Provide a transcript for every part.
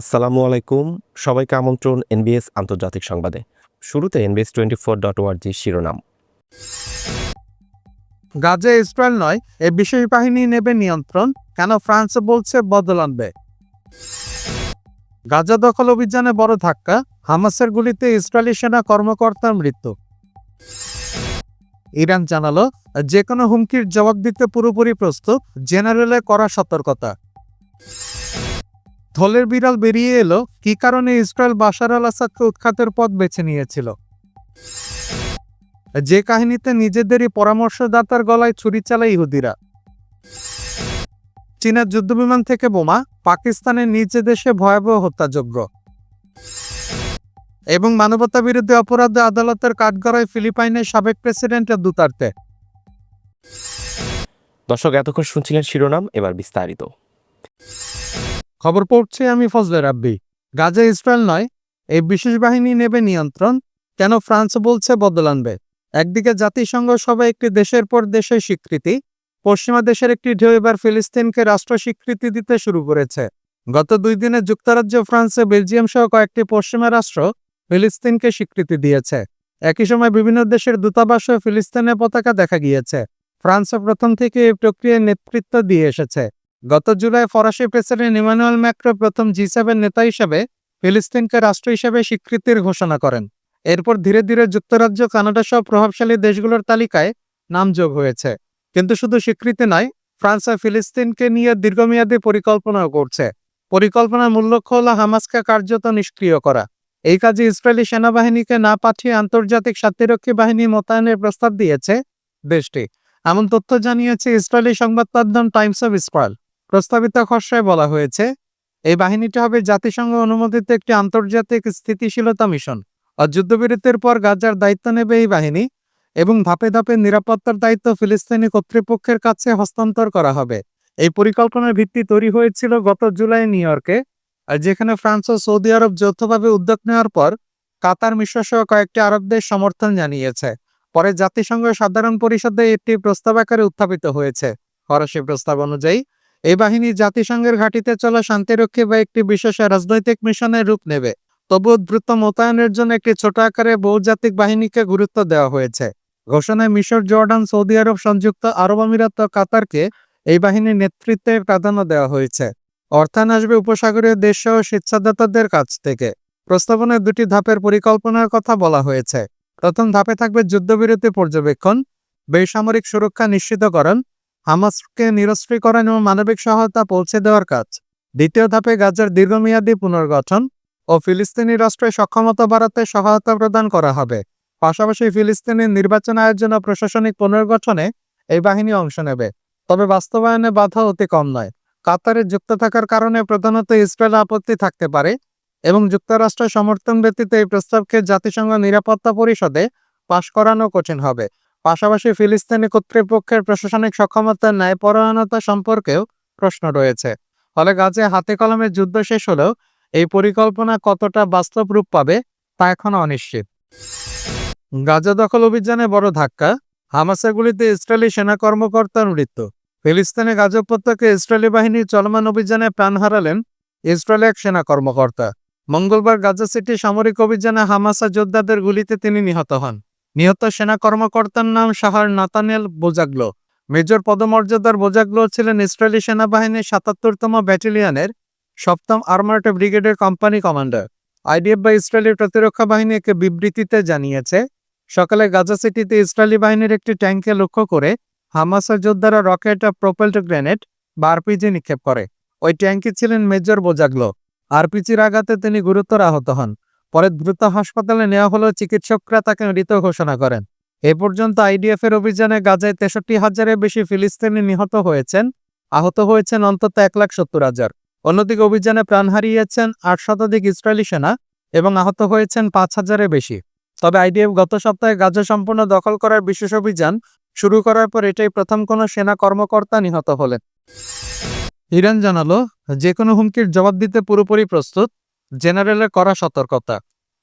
আসসালামু আলাইকুম। সবাইকে আমন্ত্রণ এনবিএস আন্তর্জাতিক সংবাদে। শুরুতে এনবিএস টোয়েন্টি ফোর ডট ওয়ার্জি শিরোনাম। গাজে ইসরায়েল নয়, এ বিশেষ বাহিনী নেবে নিয়ন্ত্রণ, কেন ফ্রান্স বলছে বদল আনবে? গাজা দখল অভিযানে বড় ধাক্কা, হামাসের গুলিতে ইসরায়েলি সেনা কর্মকর্তার মৃত্যু। ইরান জানালো যে কোনো হুমকির জবাব দিতে পুরোপুরি প্রস্তুত, জেনারেলে করা সতর্কতা। থলের বিড়াল বেরিয়ে এলো, কি কারণে ইসরায়েল বাশার আল আসাদকে উৎখাতের পথ বেছে নিয়েছিল? যে কাহিনীতে নিজেদেরই পরামর্শদাতার গলায় ছুরি চালায় ইহুদিরা। চীনের যুদ্ধবিমান থেকে বোমা পাকিস্তানের নিজ দেশে ভয়াবহ হত্যাযোগ্য এবং মানবতা বিরোধী অপরাধে আদালতের কাঠগড়ায় ফিলিপাইনের সাবেক প্রেসিডেন্টের দুতার্তে। দর্শক, এতক্ষণ শুনছিলেন শিরোনাম, এবার বিস্তারিত। খবর পড়ছে আমি ফজলে রাব্বি। গাজা ইসরায়েল নয়, এই বিশেষ বাহিনী নেবে নিয়ন্ত্রণ, কেন ফ্রান্স বলছে বদল আনবে? একদিকে জাতিসংঘ সবাই একটি দেশের পর দেশের স্বীকৃতি, পশ্চিমা দেশের একটি ঢেউ এবার ফিলিস্তিনকে রাষ্ট্র স্বীকৃতি দিতে শুরু করেছে। গত দুই দিনে যুক্তরাজ্য, ফ্রান্সে বেলজিয়াম সহ কয়েকটি পশ্চিমা রাষ্ট্র ফিলিস্তিনকে স্বীকৃতি দিয়েছে। একই সময় বিভিন্ন দেশের দূতাবাসে ফিলিস্তিনের পতাকা দেখা গিয়েছে। ফ্রান্সও প্রথম থেকে এই প্রক্রিয়ায় নেতৃত্ব দিয়ে এসেছে। গত জুলাই ফরাসি প্রেসিডেন্ট ইমানুয়েল ম্যাক্রো প্রথম জি সেভেন নেতা হিসেবে ফিলিস্তিনকে রাষ্ট্র হিসেবে স্বীকৃতির ঘোষণা করেন। এরপর ধীরে ধীরে যুক্তরাজ্য, কানাডা সহ প্রভাবশালী দেশগুলোর তালিকায় নাম যোগ হয়েছে। কিন্তু শুধু স্বীকৃতি নয়, ফ্রান্স আর ফিলিস্তিনকে নিয়ে দীর্ঘমেয়াদী পরিকল্পনাও করছে। পরিকল্পনার মূল লক্ষ্য হল হামাসকে কার্যত নিষ্ক্রিয় করা। এই কাজে ইসরায়েলি সেনাবাহিনীকে না পাঠিয়ে আন্তর্জাতিক শান্তিরক্ষী বাহিনী মোতায়েনের প্রস্তাব দিয়েছে দেশটি। এমন তথ্য জানিয়েছে ইসরায়েলি সংবাদ মাধ্যম টাইমস অফ ইসরায়েল। প্রস্তাবিত খসড়ায় বলা হয়েছে, এই বাহিনীটি হবে জাতিসংঘ অনুমোদিত একটি আন্তর্জাতিক স্থিতিশীলতা মিশন। আর যুদ্ধবিরতির পর গাজার দায়িত্ব নেবে এই বাহিনী এবং ধাপে ধাপে নিরাপত্তার দায়িত্ব ফিলিস্তিনি কর্তৃপক্ষের কাছে হস্তান্তর করা হবে। এই পরিকল্পনার ভিত্তি তৈরি হয়েছিল গত জুলাই নিউ ইয়র্কে, আর যেখানে ফ্রান্স ও সৌদি আরব যৌথভাবে উদ্যোগ নেওয়ার পর কাতার মিশ্র সহ কয়েকটি আরব দেশ সমর্থন জানিয়েছে। পরে জাতিসংঘ সাধারণ পরিষদে একটি প্রস্তাব আকারে উত্থাপিত হয়েছে। ফরাসি প্রস্তাব অনুযায়ী এই বাহিনী জাতিসংঘের ঘাঁটিতে চলা শান্তিরক্ষী বা একটি বিশেষ রাজনৈতিক মিশনের রূপ নেবে। তবু দ্রুত মোতায়েনের জন্য একটি ছোট আকারে বহুজাতিক বাহিনীকে গুরুত্ব দেওয়া হয়েছে। ঘোষণায় মিশর, জর্ডান, সৌদি আরব, সংযুক্ত আরব আমিরাত ও কাতারকে এই বাহিনীর নেতৃত্বে প্রাধান্য দেওয়া হয়েছে। অর্থায়ন আসবে উপসাগরীয় দেশ সহ স্বেচ্ছাদাতাদের কাছ থেকে। প্রস্তাবনায় দুটি ধাপের পরিকল্পনার কথা বলা হয়েছে। প্রথম ধাপে থাকবে যুদ্ধবিরতি পর্যবেক্ষণ, বেসামরিক সুরক্ষা নিশ্চিতকরণ হামাসকে নিরস্ত্রীকরণ এবং মানবিক সহায়তা পৌঁছে দেওয়ার কাজ। দ্বিতীয় ধাপে গাজার দীর্ঘমেয়াদী পুনর্গঠন ও ফিলিস্তিনি রাষ্ট্রের সক্ষমতা বাড়াতে সহায়তা প্রদান করা হবে। পাশাপাশি ফিলিস্তিনের নির্বাচন আয়োজন ও প্রশাসনিক পুনর্গঠনে এই বাহিনী অংশ নেবে। তবে বাস্তবায়নে বাধা অতি কম নয়। কাতারে যুক্ত থাকার কারণে প্রধানত ইসরায়েল আপত্তি থাকতে পারে এবং যুক্তরাষ্ট্রের সমর্থন ব্যতীত এই প্রস্তাবকে জাতিসংঘ নিরাপত্তা পরিষদে পাশ করানো কঠিন হবে। পাশাপাশি ফিলিস্তিনি কর্তৃপক্ষের প্রশাসনিক সক্ষমতার ন্যায় ন্যায়পরায়ণতা সম্পর্কেও প্রশ্ন রয়েছে। ফলে গাজে হাতে কলমে যুদ্ধ শেষ হলেও এই পরিকল্পনা কতটা বাস্তব রূপ পাবে তা এখনও অনিশ্চিত। গাজা দখল অভিযানে বড় ধাক্কা, হামাসের গুলিতে ইসরায়েলি সেনা কর্মকর্তার মৃত্যু। ফিলিস্তিনে গাজা উপত্যকায় ইসরায়েলি বাহিনীর চলমান অভিযানে প্রাণ হারালেন ইসরায়েলি এক সেনা কর্মকর্তা। মঙ্গলবার গাজা সিটি সামরিক অভিযানে হামাসা যোদ্ধাদের গুলিতে তিনি নিহত হন। নিহত সেনা কর্মকর্তার নাম শাহার নাতানেল বোজাগলো। মেজর পদমর্যাদার বোজাগলো ছিলেন ইসরায়েলি সেনাবাহিনীর সাতাত্তরতম ব্যাটালিয়নের সপ্তম আর্মার্ট ব্রিগেডের কোম্পানি কমান্ডার। আইডিএফ বা ইসরায়েলি প্রতিরক্ষা বাহিনী একে বিবৃতিতে জানিয়েছে, সকালে গাজা সিটিতে ইসরায়েলি বাহিনীর একটি ট্যাঙ্কে লক্ষ্য করে হামাসের যোদ্ধারা রকেট ও প্রোপেল্ট গ্রেনেড বা আরপিজি নিক্ষেপ করে। ওই ট্যাঙ্কে ছিলেন মেজর বোজাগলো। আরপিজির আঘাতে তিনি গুরুতর আহত হন। পরে দ্রুত হাসপাতালে নেওয়া হলেও চিকিৎসকরা তাকে মৃত ঘোষণা করেন। এ পর্যন্ত আইডিএফ এর অভিযানে গাজায় তেষট্টি হাজারের বেশি ফিলিস্তিনি নিহত হয়েছেন, আহত হয়েছেন অন্তত এক লাখ সত্তর হাজার। অন্যদিকে অভিযানে প্রাণ হারিয়েছেন আট শতাধিক ইসরায়েলি সেনা এবং আহত হয়েছেন পাঁচ হাজারের বেশি। তবে আইডিএফ গত সপ্তাহে গাজা সম্পূর্ণ দখল করার বিশেষ অভিযান শুরু করার পর এটাই প্রথম কোনো সেনা কর্মকর্তা নিহত হলেন। ইরান জানালো যে কোনো হুমকির জবাব দিতে পুরোপুরি প্রস্তুত। জেনারেলের করা সতর্কতা।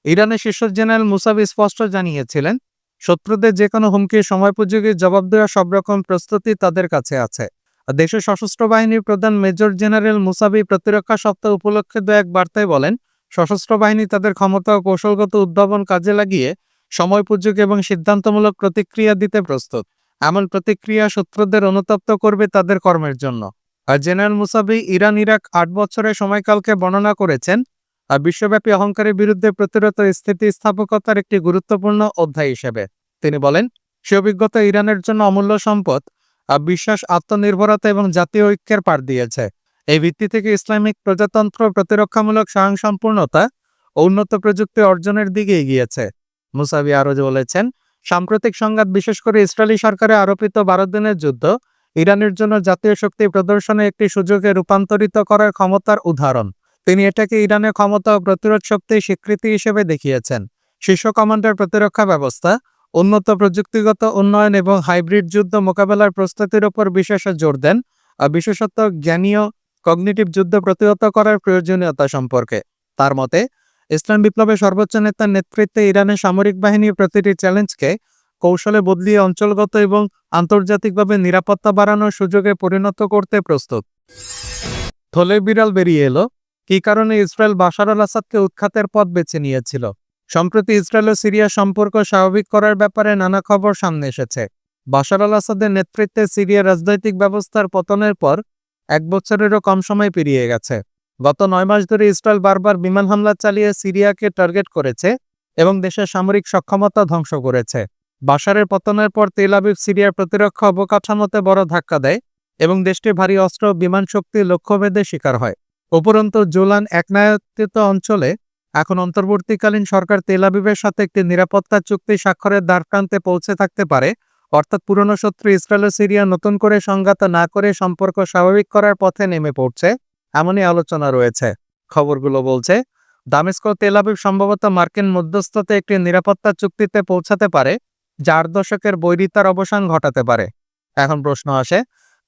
ইরানের শীর্ষ জেনারেল মুসাবি স্পষ্ট জানিয়েছিলেন, শত্রুদের যে কোনো হুমকির সময়োপযোগী জবাব দেওয়ার সব রকম প্রস্তুতি তাদের কাছে আছে। দেশের সশস্ত্র বাহিনীর প্রধান মেজর জেনারেল মুসাবি প্রতিরক্ষা সপ্তাহ উপলক্ষে দু এক বার্তায় বলেন, সশস্ত্র বাহিনী তাদের ক্ষমতা ও কৌশলগত উদ্ভাবন কাজে লাগিয়ে সময়োপযোগী এবং সিদ্ধান্তমূলক প্রতিক্রিয়া দিতে প্রস্তুত। এমন প্রতিক্রিয়া শত্রুদের অনুতপ্ত করবে তাদের কর্মের জন্য। আর জেনারেল মুসাবি ইরান ইরাক আট বছরের সময়কালকে বর্ণনা করেছেন বিশ্বব্যাপী অহংকারের বিরুদ্ধে প্রতিরোধ ও স্থিতিস্থাপকতার একটি গুরুত্বপূর্ণ অধ্যায় হিসেবে তিনি বলেন, সে অভিজ্ঞতা ইরানের জন্য অমূল্য সম্পদ, আর বিশ্বাস, আত্মনির্ভরতা এবং জাতীয় ঐক্যের পার দিয়েছে। এই ভিত্তি থেকে ইসলামিক প্রজাতন্ত্র প্রতিরক্ষামূলক স্বয়ংসম্পূর্ণতা ও উন্নত প্রযুক্তি অর্জনের দিকে এগিয়েছে। মুসাবি আরও বলেছেন, সাম্প্রতিক সংঘাত বিশেষ করে ইসরায়েলি সরকারের আরোপিত বারো দিনের যুদ্ধ ইরানের জন্য জাতীয় শক্তি প্রদর্শনে একটি সুযোগে রূপান্তরিত করার ক্ষমতার উদাহরণ। তিনি এটাকে ইরানের ক্ষমতা ও প্রতিরোধ শক্তির স্বীকৃতি হিসেবে দেখিয়েছেন। শীর্ষ কমান্ডার প্রতিরক্ষা ব্যবস্থা, উন্নত প্রযুক্তিগত উন্নয়ন এবং হাইব্রিড যুদ্ধ মোকাবেলার প্রস্তুতির উপর বিশেষ জোর দেন বিশেষত জ্ঞানীয় কগনিটিভ যুদ্ধ প্রতিহত করার প্রয়োজনীয়তা সম্পর্কে। তার মতে, ইসলাম বিপ্লবের সর্বোচ্চ নেতার নেতৃত্বে ইরানের সামরিক বাহিনী প্রতিটি চ্যালেঞ্জকে কৌশলে বদলিয়ে অঞ্চলগত এবং আন্তর্জাতিকভাবে নিরাপত্তা বাড়ানোর সুযোগে পরিণত করতে প্রস্তুত। থলে বিড়াল বেরিয়ে এলো। কী কারণে ইসরায়েল বাশার আল আসাদকে উৎখাতের পথ বেছে নিয়েছিল? সম্প্রতি ইসরায়েল ও সিরিয়ার সম্পর্ক স্বাভাবিক করার ব্যাপারে নানা খবর সামনে এসেছে। বাশার আল আসাদের নেতৃত্বে সিরিয়ার রাজনৈতিক ব্যবস্থার পতনের পর এক বছরেরও কম সময় পেরিয়ে গেছে। গত নয় মাস ধরে ইসরায়েল বারবার বিমান হামলা চালিয়ে সিরিয়াকে টার্গেট করেছে এবং দেশের সামরিক সক্ষমতা ধ্বংস করেছে। বাশারের পতনের পর তেল আবিব সিরিয়ার প্রতিরক্ষা অবকাঠামোতে বড় ধাক্কা দেয় এবং দেশটি ভারী অস্ত্র বিমান শক্তি লক্ষ্যভেদের শিকার হয়। উপরন্তু জোলান একনায়ত্বিত অঞ্চলে এখন অন্তর্বর্তীকালীন সরকার তেল আবিবের সাথে একটি নিরাপত্তা চুক্তি স্বাক্ষরের দ্বারপ্রান্তে পৌঁছে থাকতে পারে, অর্থাৎ পুরনো শত্রু ইসরায়েল ও সিরিয়া নতুন করে সংঘাত না করে সম্পর্ক স্বাভাবিক করার পথে নেমে পড়ছে, এমনই আলোচনা রয়েছে। খবরগুলো বলছে, দামেস্ক ও তেল আবিব সম্ভবত মার্কিন মধ্যস্থতে একটি নিরাপত্তা চুক্তিতে পৌঁছাতে পারে যা আট দশকের বৈরিতার অবসান ঘটাতে পারে। এখন প্রশ্ন আসে,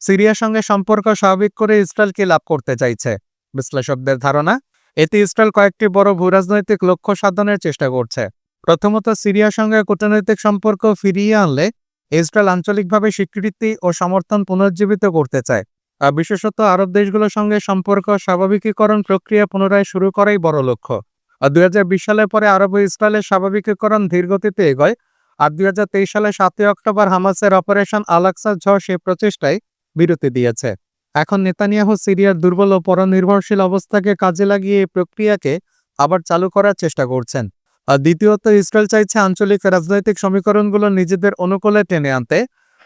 সিরিয়ার সঙ্গে সম্পর্ক স্বাভাবিক করে ইসরায়েল কি লাভ করতে চাইছে? বিশ্লেষকদের ধারণা, এতে ইসরায়েল কয়েকটি বড় ভূরাজনৈতিক লক্ষ্য সাধনের চেষ্টা করছে। প্রথমত, সিরিয়ার সঙ্গে কূটনৈতিক সম্পর্ক ফিরিয়ে আনলে ইসরায়েল আঞ্চলিকভাবে স্বীকৃতি ও সমর্থন পুনর্জীবিত করতে চায়। আর বিশেষত, আরব দেশগুলোর সঙ্গে সম্পর্ক স্বাভাবিকীকরণ প্রক্রিয়া পুনরায় শুরু করাই বড় লক্ষ্য। আর দুই হাজার বিশ সালের পরে আরব ও ইসরায়েলের স্বাভাবিকীকরণ ধীরগতিতে এগোয়। আর দুই হাজার তেইশ সালে সাতই অক্টোবর হামাসের অপারেশন আলাক্সা ঝড় সে প্রচেষ্টায় বিরতি দিয়েছে। এখন নেতানিয়াহু সিরিয়ার দুর্বল ও পরনির্ভরশীল অবস্থাকে কাজে লাগিয়ে এই প্রক্রিয়াকে আবার চালু করার চেষ্টা করছেন। আর দ্বিতীয়ত, ইসরায়েল চাইছে আঞ্চলিক রাজনৈতিক সমীকরণগুলো নিজেদের অনুকূলে টেনে আনতে।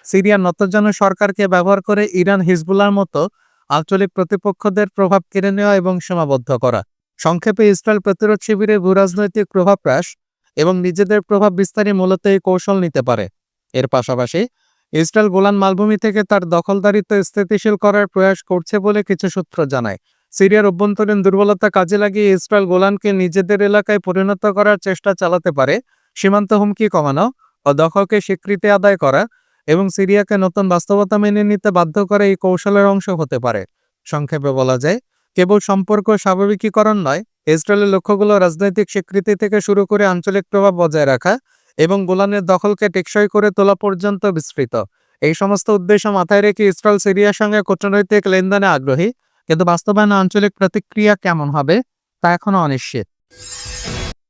সিরিয়ার নতজন সরকারকে ব্যবহার করে ইরান হিজবুল্লার মতো আঞ্চলিক প্রতিপক্ষদের প্রভাব কেড়ে নেওয়া এবং সীমাবদ্ধ করা। সংক্ষেপে, ইসরায়েল প্রতিরোধ শিবিরে ভূরাজনৈতিক প্রভাব হ্রাস এবং নিজেদের প্রভাব বিস্তারে মূলত এই কৌশল নিতে পারে। এর পাশাপাশি ইসরায়েল গোলান মালভূমি থেকে তার দখলদারিত্ব স্থিতিশীল করার প্রয়াস করছে বলে কিছু সূত্র জানায়। সিরিয়ার অভ্যন্তরীণ দুর্বলতা কাজে লাগিয়ে ইসরায়েল গোলানকে নিজেদের এলাকায় পরিণত করার চেষ্টা চালাতে পারে, সীমান্ত হুমকি কমানো ও দখলকে স্বীকৃতি আদায় করা এবং সিরিয়াকে নতুন বাস্তবতা মেনে নিতে বাধ্য করে এই কৌশলের অংশ হতে পারে। সংক্ষেপে বলা যায়, কেবল সম্পর্ক স্বাভাবিকীকরণ নয়, ইসরায়েলের লক্ষ্যগুলো রাজনৈতিক স্বীকৃতি থেকে শুরু করে আঞ্চলিক প্রভাব বজায় রাখা এবং গোলানের দখলকে টেকসই করে তোলা পর্যন্ত বিস্তৃত। এই সমস্ত উদ্দেশ্য মাথায় রেখে ইসরায়েল সিরিয়ার সঙ্গে কূটনৈতিক লেনদেনে আগ্রহী। কিন্তু বাস্তবায়নে আঞ্চলিক প্রতিক্রিয়া কেমন হবে, তা এখনও অনিশ্চিত।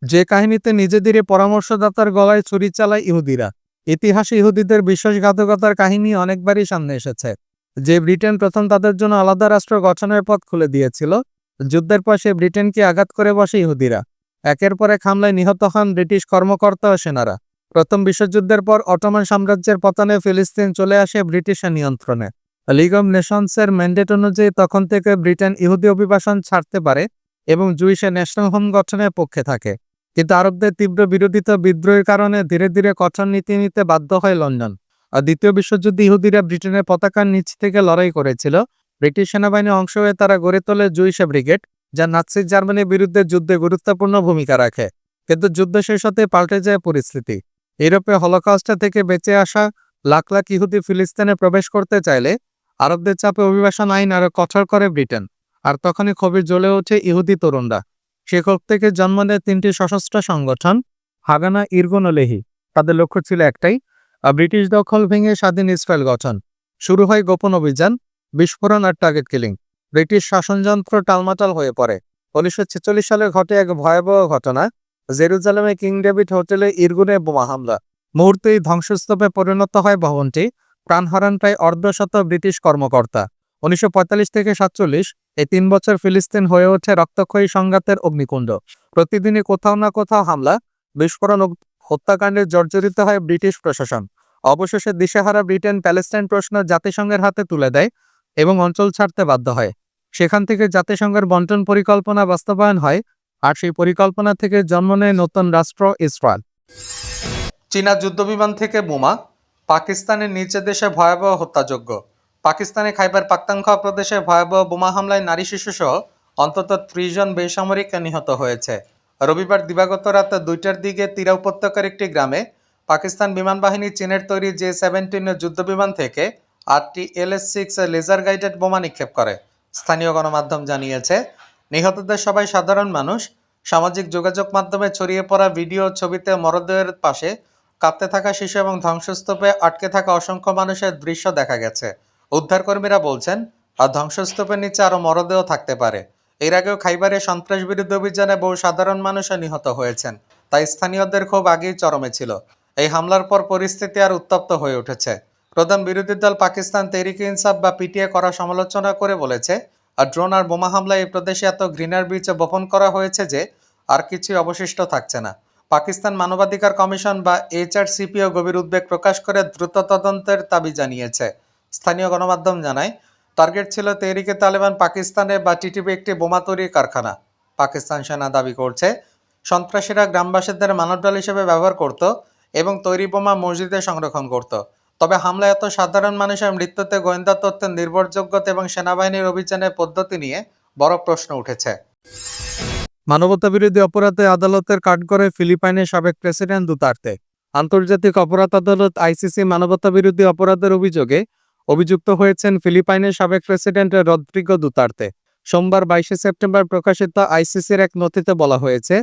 যে কাহিনীতে নিজেদের পরামর্শদাতার গলায় ছুরি চালায় ইহুদিরা, ইতিহাসে ইহুদিদের বিশ্বাসঘাতকতার কাহিনী অনেকবারই সামনে এসেছে। যে ব্রিটেন প্রথম তাদের জন্য আলাদা রাষ্ট্র গঠনের পথ খুলে দিয়েছিল, যুদ্ধের পর সে ব্রিটেনকে আঘাত করে বসে ইহুদিরা। একের পর এক হামলায় নিহত হন ব্রিটিশ কর্মকর্তা ও সেনারা। প্রথম বিশ্বযুদ্ধের পর অটোমান সাম্রাজ্যের পতনে ফিলিস্তিন চলে আসে ব্রিটিশের নিয়ন্ত্রণে। লিগ অব নেশনসের ম্যান্ডেট অনুযায়ী তখন থেকে ব্রিটেন ইহুদি অভিবাসন ছাড়তে পারে এবং জুইসে ন্যাশনাল হোম গঠনের পক্ষে থাকে। কিন্তু আরবদের তীব্র বিরোধিতা বিদ্রোহের কারণে ধীরে ধীরে কঠোর নীতি নিতে বাধ্য হয় লন্ডন। আর দ্বিতীয় বিশ্বযুদ্ধে ইহুদিরা ব্রিটেনের পতাকার নিচ থেকে লড়াই করেছিল। ব্রিটিশ সেনাবাহিনীর অংশ হয়ে তারা গড়ে তোলে জুইসে ব্রিগেড। যা নাৎসি জার্মানির বিরুদ্ধে যুদ্ধে গুরুত্বপূর্ণ ভূমিকা রাখে। কিন্তু যুদ্ধ শেষ হতে পাল্টে যায় পরিস্থিতি। ইউরোপে হলোকাস্টা থেকে বেঁচে আসা লাখ লাখ ইহুদি ফিলিস্তিনে প্রবেশ করতে চাইলে আরবদের চাপে অভিবাসন আইন আরও কঠোর করে ব্রিটেন। আর তখনই খবির জ্বলে ওঠে ইহুদি তরুণরা। সেখান থেকে জন্ম নেয় তিনটি সশস্ত্র সংগঠন, হাগানা ইরগুন ও লেহি তাদের লক্ষ্য ছিল একটাই ব্রিটিশ দখল ভেঙে স্বাধীন ইসরায়েল গঠন। শুরু হয় গোপন অভিযান, বিস্ফোরণ আর টার্গেট কিলিং ব্রিটিশ শাসনযন্ত্র টালমাটাল হয়ে পড়ে। উনিশশো ছেচল্লিশ সালে ঘটে এক ভয়াবহ ঘটনা। জেরুজালেমে কিং ডেভিড হোটেলে ইরগুনে বোমা হামলা। মুহূর্তেই ধ্বংসস্তূপে পরিণত হয় ভবনটি। প্রাণ হারান প্রায় অর্ধশত ব্রিটিশ কর্মকর্তা। উনিশশো পঁয়তাল্লিশ থেকে সাতচল্লিশ, এই তিন বছর ফিলিস্তিন হয়ে ওঠে রক্তক্ষয়ী সংঘাতের অগ্নিকুণ্ড। প্রতিদিনই কোথাও না কোথাও হামলা, বিস্ফোরণ হত্যাকাণ্ডে জর্জরিত হয় ব্রিটিশ প্রশাসন। অবশেষে দিশেহারা ব্রিটেন প্যালেস্টাইন প্রশ্ন জাতিসংঘের হাতে তুলে দেয় এবং অঞ্চল ছাড়তে বাধ্য হয়। সেখান থেকে জাতিসংঘের বন্টন পরিকল্পনা বাস্তবায়ন হয় আর সেই পরিকল্পনা থেকে জন্ম নেয় নতুন রাষ্ট্র ইসরায়েল। চীনা যুদ্ধবিমান থেকে বোমা, পাকিস্তানের নিচে দেশে ভয়াবহ হত্যাযোগ্য পাকিস্তানে খাইবার পাক্তানখোয়া প্রদেশে ভয়াবহ বোমা হামলায় নারী শিশুসহ অন্তত ত্রিশ জন বেসামরিক নিহত হয়েছে। রবিবার দিবাগত রাত দুইটার দিকে তীরা উপত্যকার একটি গ্রামে পাকিস্তান বিমান বাহিনী চীনের তৈরি জে সেভেন্টিন যুদ্ধবিমান থেকে আটটি এলএস সিক্স লেজার গাইডেড বোমা নিক্ষেপ করে। স্থানীয় গণমাধ্যম জানিয়েছে, নিহতদের সবাই সাধারণ মানুষ। সামাজিক যোগাযোগ মাধ্যমে ছড়িয়ে পড়া ভিডিও ছবিতে মরদেহের পাশে কাঁপতে থাকা শিশু এবং ধ্বংসস্তূপে আটকে থাকা অসংখ্য মানুষের দৃশ্য দেখা গেছে। উদ্ধারকর্মীরা বলছেন, আর ধ্বংসস্তূপের নিচে আরও মরদেহ থাকতে পারে। এর আগেও খাইবারে সন্ত্রাস বিরোধী অভিযানে বহু সাধারণ মানুষও নিহত হয়েছেন। তাই স্থানীয়দের খুব আগেই চরমে ছিল। এই হামলার পর পরিস্থিতি আর উত্তপ্ত হয়ে উঠেছে। প্রধান বিরোধী দল পাকিস্তান তেহরিক ইনসাফ বা পিটিএ করা সমালোচনা করে বলেছে, আর ড্রোন আর বোমা হামলায় এই প্রদেশে এত ঘৃণার বীজ বপন করা হয়েছে যে আর কিছুই অবশিষ্ট থাকছে না। পাকিস্তান মানবাধিকার কমিশন বা এইচআরসিপিও গভীর উদ্বেগ প্রকাশ করে দ্রুত তদন্তের দাবি জানিয়েছে। স্থানীয় গণমাধ্যম জানায়, টার্গেট ছিল তেহরিকে তালেবান পাকিস্তানে বা টিটিপি একটি বোমা তৈরির কারখানা। পাকিস্তান সেনা দাবি করছে, সন্ত্রাসীরা গ্রামবাসীদের মানবডাল হিসেবে ব্যবহার করত এবং তৈরি বোমা মসজিদে সংরক্ষণ করত। তবে হামলায় এত সাধারণ মানুষের মৃত্যুতে গোয়েন্দা তথ্যের নির্ভরযোগ্যতা এবং সেনাবাহিনীর অভিযানের পদ্ধতি নিয়ে বড় প্রশ্ন উঠেছে। মানবতা বিরোধী অপরাধে আদালতের কাঠগড়ে ফিলিপাইনের সাবেক প্রেসিডেন্ট দুতার্তে। আন্তর্জাতিক অপরাধ আদালত আইসিসি মানবতা বিরোধী অপরাধের অভিযোগে অভিযুক্ত হয়েছেন ফিলিপাইনের সাবেক প্রেসিডেন্ট রদ্রিগো দুতার্তে। সোমবার বাইশে সেপ্টেম্বর প্রকাশিত আইসিসির এক নথিতে বলা হয়েছে,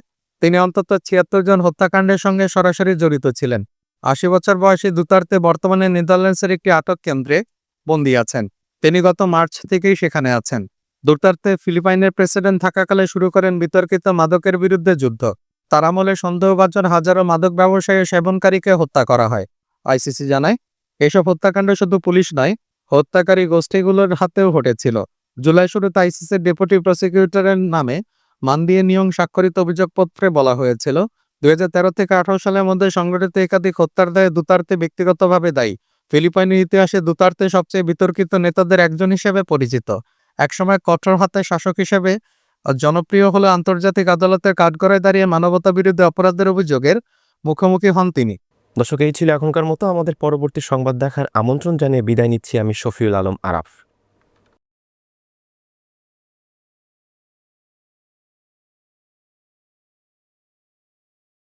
তিনি অন্তত ছিয়াত্তর জন হত্যাকাণ্ডের সঙ্গে সরাসরি জড়িত ছিলেন। আশি বছর বয়সী দুতার্তে বর্তমানে নেদারল্যান্ডসের একটি আটক কেন্দ্রে বন্দী আছেন। তিনি গত মার্চ থেকেই সেখানে আছেন। দুতার্তে ফিলিপাইনের প্রেসিডেন্ট থাকাকালে শুরু করেন বিতর্কিত মাদকের বিরুদ্ধে যুদ্ধ। তার আমলে সন্দেহভাজন হাজারো মাদক ব্যবসায়ী সেবনকারীকে হত্যা করা হয়। আইসিসি জানায়, এসব হত্যাকাণ্ড শুধু পুলিশ নয়, হত্যাকারী গোষ্ঠীগুলোর হাতেও ঘটেছিল। জুলাই শুরুতে আইসিসির ডেপুটি প্রসিকিউটরের নামে মান দিয়ে নিয়ম স্বাক্ষরিত অভিযোগপত্রে বলা হয়েছিল দুই থেকে আঠারো সালের মধ্যে সংগঠিত একাধিক হত্যার দায়ে দুতার্তে ব্যক্তিগতভাবে দায়ী। ফিলিপাইনের ইতিহাসে দুতার্তে সবচেয়ে বিতর্কিত নেতাদের একজন হিসেবে পরিচিত। একসময় কঠোর হাতে শাসক হিসেবে জনপ্রিয় হলে আন্তর্জাতিক আদালতের কাঠগড়ায় দাঁড়িয়ে মানবতা বিরুদ্ধে অপরাধের অভিযোগের মুখোমুখি হন তিনি। দর্শক, এই ছিল এখনকার মতো। আমাদের পরবর্তী সংবাদ দেখার আমন্ত্রণ জানিয়ে বিদায় নিচ্ছি আমি শফিউল আলম আরাফ।